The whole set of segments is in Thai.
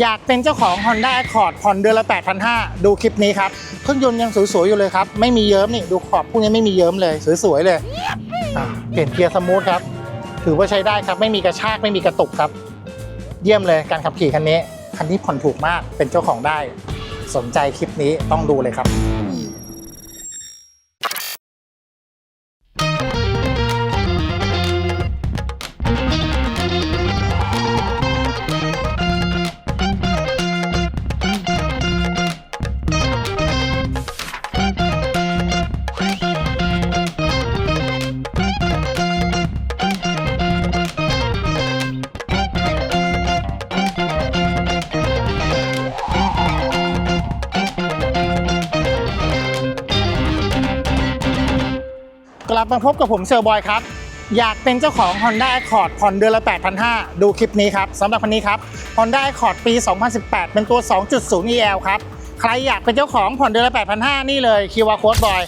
อยากเป็นเจ้าของ Honda Accord ผ่อนเดือนละ 8,500 ดูคลิปนี้ครับ เครื่องยนต์ยังสวยๆ อยู่เลยครับ ไม่มีเยิ้มนี่ ดูขอบพวกนี้ไม่มีเยิ้มเลย สวยๆ เลย เปลี่ยนเกียร์สมูทครับ ถือว่าใช้ได้ครับ ไม่มีกระชาก ไม่มีกระตุกครับ เยี่ยมเลยการขับขี่คันนี้ คันนี้ผ่อนถูกมาก เป็นเจ้าของได้ สนใจคลิปนี้ต้องดูเลยครับ ลับมาพบกับผมเซลบอยครับ อยากเป็นเจ้าของ Honda Accord ผ่อนเดือนละ 8,500 ดูคลิปนี้ครับสำหรับคันนี้ครับ Honda Accord ปี 2018 เป็นตัว 2.0 EL ครับ ใครอยากเป็นเจ้าของผ่อนเดือนละ 8,500 นี่เลยคิวอาร์โค้ดบอย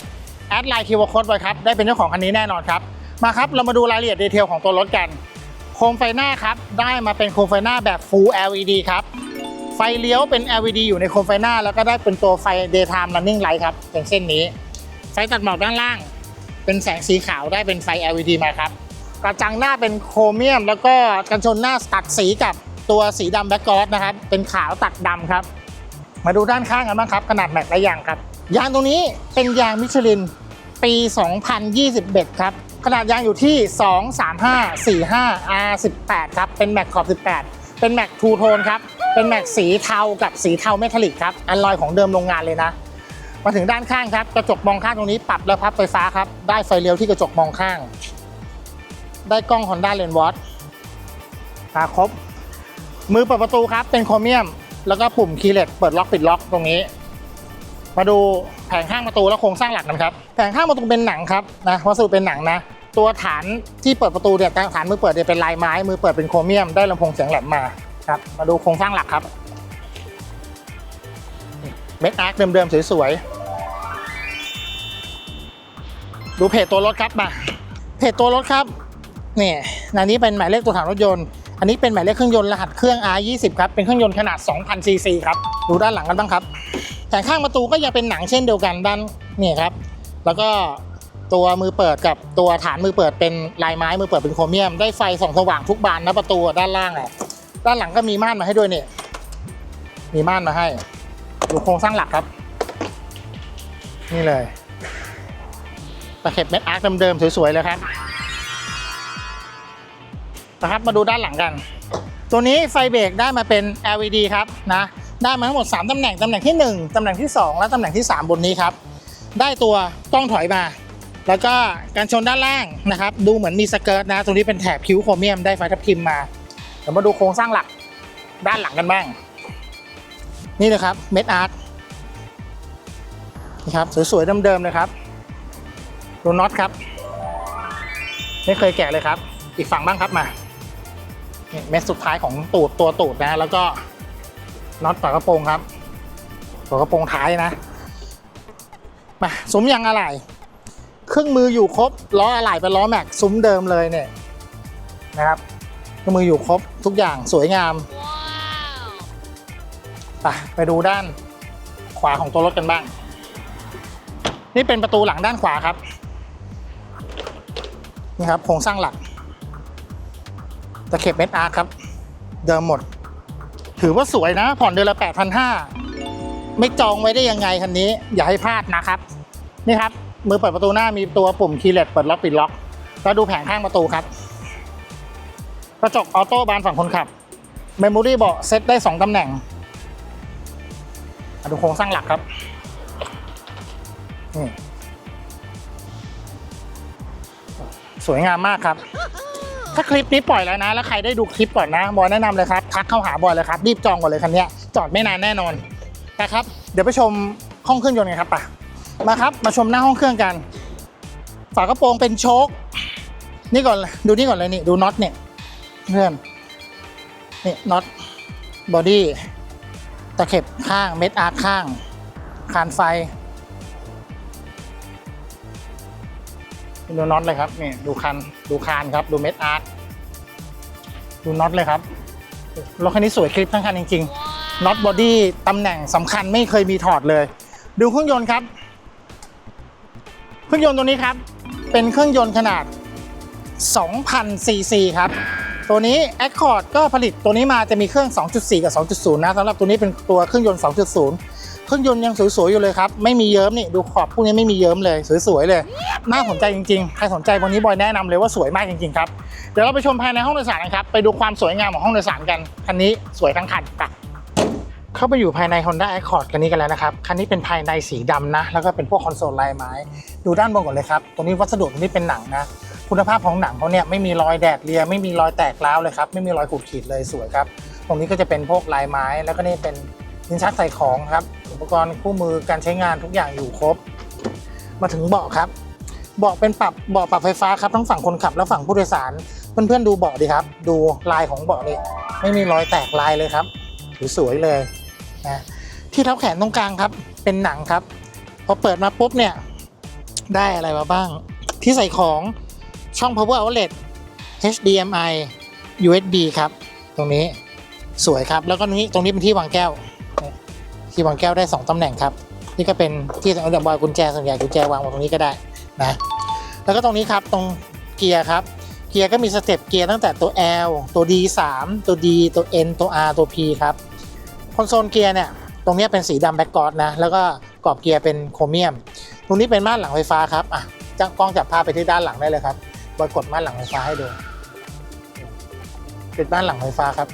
แอดไลน์คิวอาร์โค้ดบอยครับ ได้เป็นเจ้าของคันนี้แน่นอนครับ มาครับ เรามาดูรายละเอียดดีเทลของตัวรถกัน โคมไฟหน้าครับ ได้มาเป็นโคมไฟหน้าแบบ Full LED ครับไฟเลี้ยวเป็น LED อยู่ในโคมไฟหน้า แล้วก็ได้เป็นตัวไฟ Daytime Running Light ครับอย่างเช่นนี้ ไฟตัดหมอกด้านล่าง เป็นแสงสีขาวได้เป็นไฟ LED มาครับ กระจังหน้าเป็นโครเมียม แล้วก็กันชนหน้าตัดสีกับตัวสีดำแบ็กกรอสนะครับ เป็นขาวตัดดำครับ มาดูด้านข้างกันบ้างครับ ขนาดแม็กและยางครับ ยางตรงนี้เป็นยางมิชลินปี 2021 ครับ ขนาดยางอยู่ที่ 23545 R18 ครับ เป็นแม็กขอบ 18 เป็นแม็กทูโทนครับ เป็นแม็กสีเทากับสีเทาเมทัลลิกครับ อันลอยของเดิมโรงงานเลยนะ มาถึงด้านข้างครับ กระจกมองข้างตรงนี้ปรับและพับไฟฟ้าครับ ได้ไฟเลี้ยวที่กระจกมองข้าง ได้กล้อง Honda Lens Watch มาครบ มือเปิดประตูครับ เป็นโครเมียม แล้วก็ปุ่มคีย์เลสเปิดล็อกปิดล็อกตรงนี้ มาดูแผงข้างประตูและโครงสร้างหลักกันครับ แผงข้างประตูเป็นหนังครับนะวัสดุเป็นหนังนะ ตัวฐานที่เปิดประตูเนี่ยฐานมือเปิดเนี่ยเป็นลายไม้ มือเปิดเป็นโครเมียม ได้ลำโพงเสียงแหลมมาครับ มาดูโครงสร้างหลักครับ เม็ดอาร์คเดิมๆสวยๆดูเพจตัวรถครับมาเพจตัวรถครับนี่อันนี้เป็นหมายเลขตัวถังรถยนต์ อันนี้เป็นหมายเลขเครื่องยนต์รหัสเครื่อง R20 ครับ เป็นเครื่องยนต์ขนาด 2,000 ซีซีครับ ดูด้านหลังกันบ้างครับ แผงข้างประตูก็ยังเป็นหนังเช่นเดียวกันด้านนี่ครับ แล้วก็ตัวมือเปิดกับตัวฐานมือเปิดเป็นลายไม้มือเปิดเป็นโครเมียม ได้ไฟส่องสว่างทุกบานนะประตูด้านล่างอะด้านหลังก็มีม่านมาให้ด้วยเนี่ยมีม่านมาให้ ดูโครงสร้างหลักครับ นี่เลยตะเข็บเม็ดอาร์คเดิมๆสวยๆเลยครับนะครับมาดูด้านหลังกัน ตัวนี้ไฟเบรกได้มาเป็น LED ครับนะได้มาทั้งหมด 3ตำแหน่งตำแหน่งที่ 1ตำแหน่งที่ 2 และตำแหน่งที่ 3 บนนี้ครับ ได้ตัวกล้องถอยมา แล้วก็การชนด้านล่างนะครับ ดูเหมือนมีสเกิร์ตนะ ตรงนี้เป็นแถบคิ้วโครเมียมได้ไฟทับทิมมาเดี๋ยวมาดูโครงสร้างหลักด้านหลังกันบ้าง นี่เลยครับเม็ดอาร์ตนี่ครับสวยๆเดิมๆเลยครับดูน็อตครับ ไม่เคยแกะเลยครับ อีกฝั่งบ้างครับมาเม็ดสุดท้ายของตูดตัวตูดนะแล้วก็น็อตฝากระโปรงครับฝากระโปรงท้ายนะมาซุ้มยางอะไหล่เครื่องมืออยู่ครบล้ออะไหล่เป็นล้อแม็กซุ้มเดิมเลยเนี่ยนะครับเครื่องมืออยู่ครบทุกอย่างสวยงาม ไปไปดูด้านขวาของตัวรถกันบ้าง นี่เป็นประตูหลังด้านขวาครับ นี่ครับโครงสร้างหลัก ตะเข็บเม็ดอาร์คครับ เดิมหมด ถือว่าสวยนะ ผ่อนเดือนละ 8,500 ไม่จองไว้ได้ยังไงคันนี้ อย่าให้พลาดนะครับ นี่ครับ มือเปิดประตูหน้ามีตัวปุ่มคีย์เลสเปิดล็อกปิดล็อก แล้วดูแผงข้างประตูครับ กระจกออโต้บานฝั่งคนขับ เมมโมรี่เบาะเซตได้ 2ตำแหน่ง มาดูโครงสร้างหลักครับสวยงามมากครับ ถ้าคลิปนี้ปล่อยแล้วนะ แล้วใครได้ดูคลิปก่อนนะ บอยแนะนำเลยครับ ทักเข้าหาบอยเลยครับ รีบจองก่อนเลยคันนี้จอดไม่นานแน่นอนนะครับ เดี๋ยวไปชมห้องเครื่องยนต์กันครับป่ะมาครับ มาชมหน้าห้องเครื่องกัน ฝากระโปรงเป็นโชคนี่ก่อนดูนี่ก่อนเลยนี่ดูน็อตเนี่ยเพื่อนนี่น็อตบอดี้ ตะเข็บข้างเม็ดอาร์คข้าง คานไฟดูน็อตเลยครับนี่ดูคันดูคานครับ ดูเม็ดอาร์ดูน็อตเลยครับรถคันนี้สวยคลิปทั้งคันจริงๆน็อตบอดี้ตำแหน่งสำคัญไม่เคยมีถอดเลย ดูเครื่องยนต์ครับ เครื่องยนต์ตัวนี้ครับ เป็นเครื่องยนต์ขนาด 2,000ซีซีครับ ตัวนี้ Accord ก็ผลิตตัวนี้มาจะมีเครื่อง 2.4 กับ 2.0 นะสำหรับตัวนี้เป็นตัวเครื่องยนต์ 2.0 เครื่องยนต์ยังสวยๆอยู่เลยครับไม่มีเยิ้มนี่ดูขอบพวกนี้ไม่มีเยิ้มเลยสวยๆเลยน่าสนใจจริงๆใครสนใจวันนี้บอยแนะนำเลยว่าสวยมากจริงๆครับเดี๋ยวเราไปชมภายในห้องโดยสารกันครับไปดูความสวยงามของห้องโดยสารกันคันนี้สวยทั้งคันไปเข้าไปอยู่ภายใน Honda Accord คันนี้กันแล้วนะครับ คันนี้เป็นภายในสีดำนะ แล้วก็เป็นพวกคอนโซลลายไม้ ดูด้านบนก่อนเลยครับตรงนี้วัสดุตรงนี้เป็นหนังนะ คุณภาพของหนังเขาเนี่ยไม่มีรอยแดดเลียไม่มีรอยแตกร้าวเลยครับไม่มีรอยขูดขีดเลยสวยครับ ตรงนี้ก็จะเป็นพวกลายไม้ แล้วก็นี่เป็นลิ้นชักใส่ของครับ อุปกรณ์คู่มือการใช้งานทุกอย่างอยู่ครบ มาถึงเบาะครับเบาะเป็นปรับเบาะปรับไฟฟ้าครับทั้งฝั่งคนขับและฝั่งผู้โดยสาร เพื่อนๆดูเบาะดีครับ ดูลายของเบาะนี่ไม่มีรอยแตกลายเลยครับสวยๆเลยนะที่เท้าแขนตรงกลางครับเป็นหนังครับ พอเปิดมาปุ๊บเนี่ยได้อะไรมาบ้าง ที่ใส่ของ ช่อง power outlet HDMI USB ครับ ตรงนี้สวยครับ แล้วก็นี้ตรงนี้เป็นที่วางแก้ว ที่วางแก้วได้ 2ตำแหน่งครับ นี่ก็เป็นที่เอาเดบอยกุญแจส่วนใหญ่กุญแจวางไว้ตรงนี้ก็ได้นะ แล้วก็ตรงนี้ครับตรงเกียร์ครับ เกียร์ก็มีสเต็ปเกียร์ตั้งแต่ตัว L ตัว D3 ตัว D ตัว N ตัว R ตัว P ครับ คอนโซลเกียร์เนี่ยตรงนี้เป็นสีดำแบ็กกอร์ดนะ แล้วก็กรอบเกียร์เป็นโครเมียม ตรงนี้เป็นม่านหลังไฟฟ้าครับอะจ้างกล้องจับภาพไปที่ด้านหลังได้เลยครับ บอยกดม่านหลังไฟฟ้าให้ดูเป็นม่านหลังไฟฟ้าครับ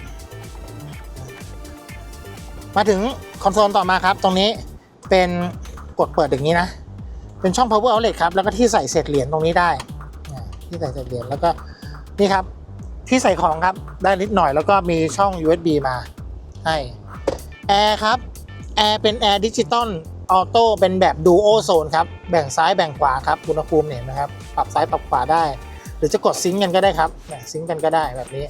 มาถึงคอนโซลต่อมาครับ ตรงนี้เป็นกดเปิดอย่างนี้นะ เป็นช่อง power outlet ครับ แล้วก็ที่ใส่เศษเหรียญตรงนี้ได้ ที่ใส่เศษเหรียญแล้วก็นี่ครับที่ใส่ของครับได้นิดหน่อยแล้วก็มีช่อง USB มาให้แอร์ครับแอร์เป็นแอร์ดิจิตอลออโต้เป็นแบบดูโอโซนครับ แบ่งซ้ายแบ่งขวาครับอุณหภูมิเนี่ยเห็นนะครับ ปรับซ้ายปรับขวาได้ หรือจะกดซิงก์กันก็ได้ครับซิงก์กันก็ได้แบบนี้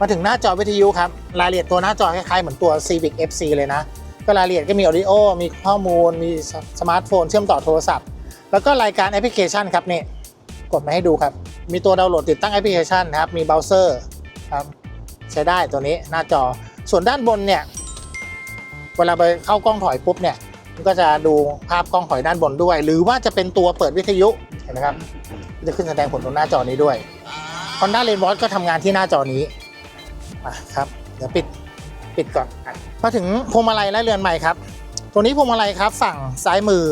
มาถึงหน้าจอวิทยุครับ รายละเอียดตัวหน้าจอคล้ายๆเหมือนตัว Civic FC เลยนะ ก็รายละเอียดก็มี audio มีข้อมูล มีสมาร์ทโฟน เชื่อมต่อโทรศัพท์ แล้วก็รายการแอปพลิเคชันครับนี่ กดมาให้ดูครับ มีตัวดาวน์โหลดติดตั้งแอปพลิเคชันนะครับ มีเบราว์เซอร์ครับใช้ได้ตัวนี้หน้าจอ ส่วนด้านบนเนี่ย เวลาไปเข้ากล้องถอยปุ๊บเนี่ยก็จะดูภาพกล้องถอยด้านบนด้วย หรือว่าจะเป็นตัวเปิดวิทยุเห็นไหมครับ จะขึ้นแสดงผลตรงหน้าจอนี้ด้วย Honda r a i n w a t ก็ทำงานที่หน้าจอนี้ครับ เดี๋ยวปิดปิดก่อนมาถึงพวงมาลัยและเรือนใหม่ครับ ตัวนี้พวงมาลัยครับฝั่งซ้ายมือ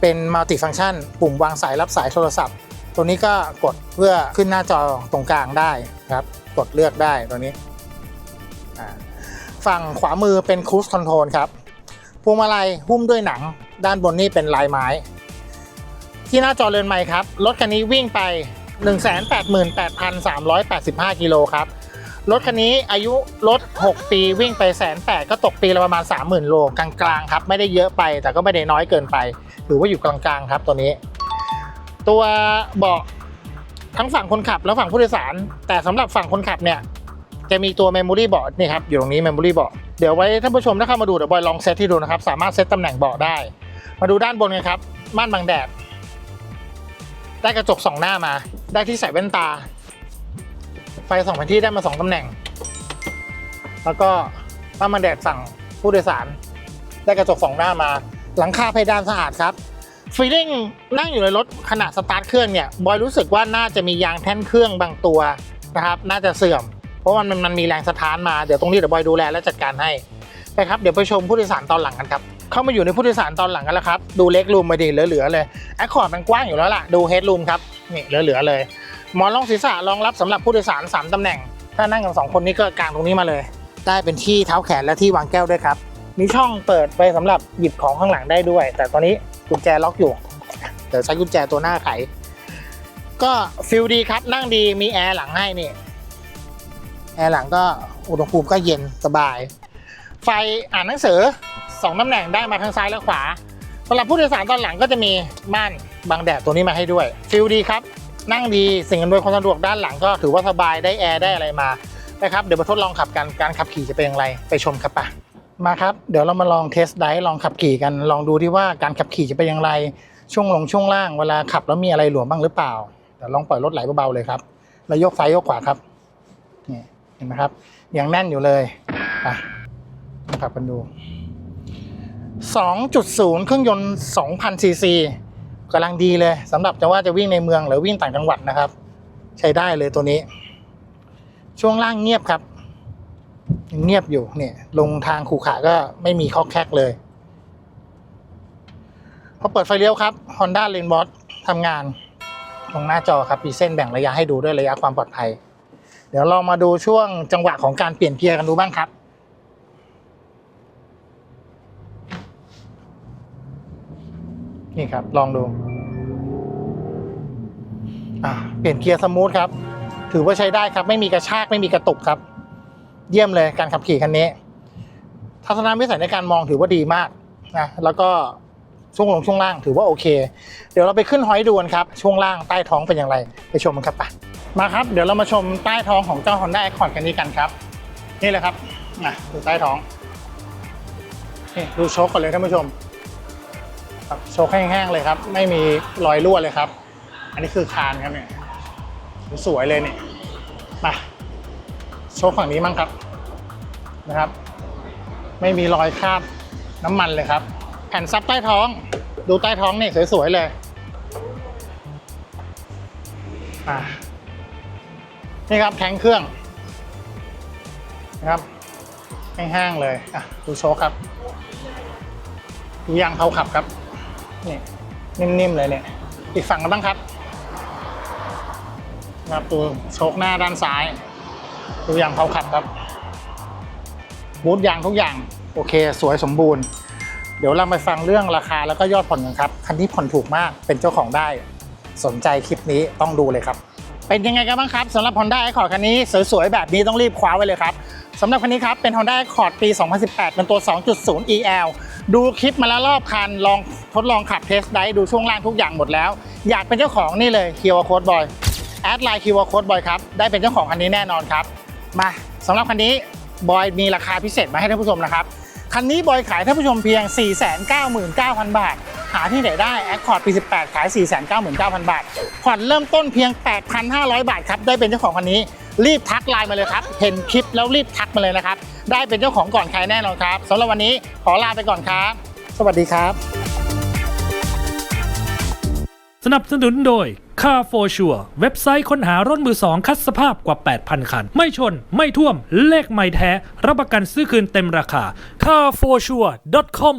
เป็นมัลติฟัง c t ชันปุ่มวางสายรับสายโทรศัพท์ ตัวนี้ก็กดเพื่อขึ้นหน้าจอตรงกลางได้ครับ กดเลือกได้ตัวนี้ ฝั่งขวามือเป็นค r ู i คอนโทรลครับ พวงมาลัยหุ้มด้วยหนัง ด้านบนนี่เป็นลายไม้ ที่หน้าจอเรือนใหม่ครับ รถคันนี้วิ่งไป 188,385 กิโลครับ รถคันนี้อายุรถ 6 ปีวิ่งไปแสนแปดก็ตกปีละประมาณ 30,000 โลกลางๆครับ ไม่ได้เยอะไปแต่ก็ไม่ได้น้อยเกินไปถือว่าอยู่กลางๆครับตัวนี้ ตัวเบาะทั้งฝั่งคนขับและฝั่งผู้โดยสาร แต่สำหรับฝั่งคนขับเนี่ยจะมีตัวเมมโมรี่เบาะนี่ครับอยู่ตรงนี้เมมโมรี่เบาะเดี๋ยวไว้ท่านผู้ชมถ้าเข้ามาดูเดี๋ยวบอยลองเซตที่ดูนะครับ สามารถเซตตำแหน่งเบาะได้ มาดูด้านบนกันครับม่านบังแดด ได้กระจกสองหน้ามา ได้ที่ใส่แว่นตา ไฟสองแผนที่ได้มาสองตำแหน่ง แล้วก็ม่านบังแดดฝั่งผู้โดยสาร ได้กระจกสองหน้ามา หลังคาเพดานสะอาดครับฟีลิ่งนั่งอยู่ในรถขณะสตาร์ทเครื่องเนี่ยบอยรู้สึกว่าน่าจะมียางแท่นเครื่องบางตัวนะครับ น่าจะเสื่อม เพราะมันมันมีแรงสะท้านมาเดี๋ยวตรงนี้เดี๋ยวบอยดูแลและจัดการให้ไปครับเดี๋ยวไปชมผู้โดยสารตอนหลังกันครับ เข้ามาอยู่ในผู้โดยสารตอนหลังกันแล้วครับ ดูเล็กรูมมาดีเหลือๆเลยแอคคอร์ดมันกว้างอยู่แล้วล่ะ ดูเฮดรูมครับ นี่เหลือๆเลย หมอนรองศีรษะรองรับสำหรับผู้โดยสาร 3ตำแหน่ง ถ้านั่งกันสองคนนี้ก็กางตรงนี้มาเลย ได้เป็นที่เท้าแขนและที่วางแก้วด้วยครับ มีช่องเปิดไปสำหรับหยิบของข้างหลังได้ด้วย แต่ตอนนี้กุญแจล็อกอยู่ เดี๋ยวใช้กุญแจตัวหน้าไข ก็ฟิลดีครับ นั่งดี มีแอร์หลังให้นี่ แอร์หลังก็อุณหภูมิก็เย็นสบาย ไฟอ่านหนังสือ สองตำแหน่งได้มาทั้งซ้ายและขวาสำหรับผู้โดยสารตอนหลังก็จะมีม่านบังแดดตัวนี้มาให้ด้วยฟิลดีครับ นั่งดีสิ่งอำนวยความสะดวกด้านหลังก็ถือว่าสบายได้แอร์ได้อะไรมานะครับเดี๋ยวมาทดลองขับกันการขับขี่จะเป็นอย่างไรไปชมครับปะมาครับ เดี๋ยวเรามาลองเทสไดลองขับขี่กัน ลองดูที่ว่าการขับขี่จะเป็นอย่างไร ช่วงลงช่วงล่างเวลาขับแล้วมีอะไรหลวมบ้างหรือเปล่าเดี๋ยวลองปล่อยรถไหลเบาๆเลยครับ แล้วยกซ้ายยกขวาครับนี่เห็นไหมครับยังแน่นอยู่เลยไปขับกันดู 2.0 เครื่องยนต์ 2,000 ซีซีกำลังดีเลยสำหรับจะว่าจะวิ่งในเมืองหรือวิ่งต่างจังหวัดนะครับ ใช้ได้เลยตัวนี้ ช่วงล่างเงียบครับยังเงียบอยู่เนี่ย ลงทางขู่ขาก็ไม่มีคอกแคกเลย พอเปิดไฟเลี้ยวครับ Honda l a n b o s ทำงานตรงหน้าจอครับมีเส้นแบ่งระยะให้ดูด้วยระยะความปลอดภัย เดี๋ยวเรามาดูช่วงจังหวะของการเปลี่ยนเกียร์กันดูบ้างครับ นี่ครับ ลองดูอ่าเปลี่ยนเกียร์สมูทครับ ถือว่าใช้ได้ครับ ไม่มีกระชากไม่มีกระตุกครับ เยี่ยมเลยการขับขี่คันนี้ ทัศนวิสัยในการมองถือว่าดีมากนะแล้วก็ช่วงลงช่วงล่างถือว่าโอเค เดี๋ยวเราไปขึ้นหอยดูนครับ ช่วงล่างใต้ท้องเป็นอย่างไร ไปชมกันครับไปมาครับ เดี๋ยวเรามาชมใต้ท้องของเจ้า Honda Accord กันนี้กันครับ นี่เลยครับนะดูใต้ท้องนี่ดูโชคก่อนเลยท่านผู้ชม ครับโชคแห้งๆเลยครับ ไม่มีรอยรั่วเลยครับ อันนี้คือคานครับเนี่ยสวยเลยนี่มาโชคฝั่งนี้มั่งครับนะครับ ไม่มีรอยคราบน้ำมันเลยครับ แผ่นซับใต้ท้อง ดูใต้ท้องเนี่ยสวยๆเลยอ่านี่ครับแทงเครื่องนะครับแห้งๆเลยอะดูโชคครับดูยางเขาขับครับ นี่นิ่มๆเลยเนี่ย อีกฝั่งกันบ้างครับนะครับตัวโชคหน้าด้านซ้าย ดูยางเขาขับครับ บูทยางทุกอย่าง โอเค สวยสมบูรณ์ เดี๋ยวเราไปฟังเรื่องราคาแล้วก็ยอดผ่อนกันครับ คันนี้ผ่อนถูกมากเป็นเจ้าของได้ สนใจคลิปนี้ต้องดูเลยครับ เป็นยังไงกันบ้างครับสำหรับ Honda Accord คันนี้สวยๆ แบบนี้ต้องรีบคว้าไว้เลยครับสำหรับคันนี้ครับเป็น Honda Accord ปี 2018 เป็นตัว 2.0 EL ดูคลิปมาแล้วรอบคันลองทดลองขับเทสได้ดูช่วงล่างทุกอย่างหมดแล้ว อยากเป็นเจ้าของนี่เลยคิวอาร์โค้ดบอยแอดไลน์คิวอาร์โค้ดบอยครับ ได้เป็นเจ้าของคันนี้แน่นอนครับ มาสำหรับคันนี้บอยมีราคาพิเศษมาให้ท่านผู้ชมนะครับ คันนี้บอยขายท่านผู้ชมเพียง 499,000 บาท หาที่ไหนได้ Accord ปี 18 ขาย 499,000 บาทผ่อนเริ่มต้นเพียง 8,500 บาทครับได้เป็นเจ้าของคันนี้ รีบทักไลน์มาเลยครับ เห็นคลิปแล้วรีบทักมาเลยนะครับ ได้เป็นเจ้าของก่อนใครแน่นอนครับสำหรับวันนี้ขอลาไปก่อนครับ สวัสดีครับ สนับสนุนโดย Car for Sure เว็บไซต์ค้นหารถมือสองคัดสภาพกว่า 8,000 คัน ไม่ชน ไม่ท่วม เลขไม่แท้ รับประกันซื้อคืนเต็มราคา carforsure.com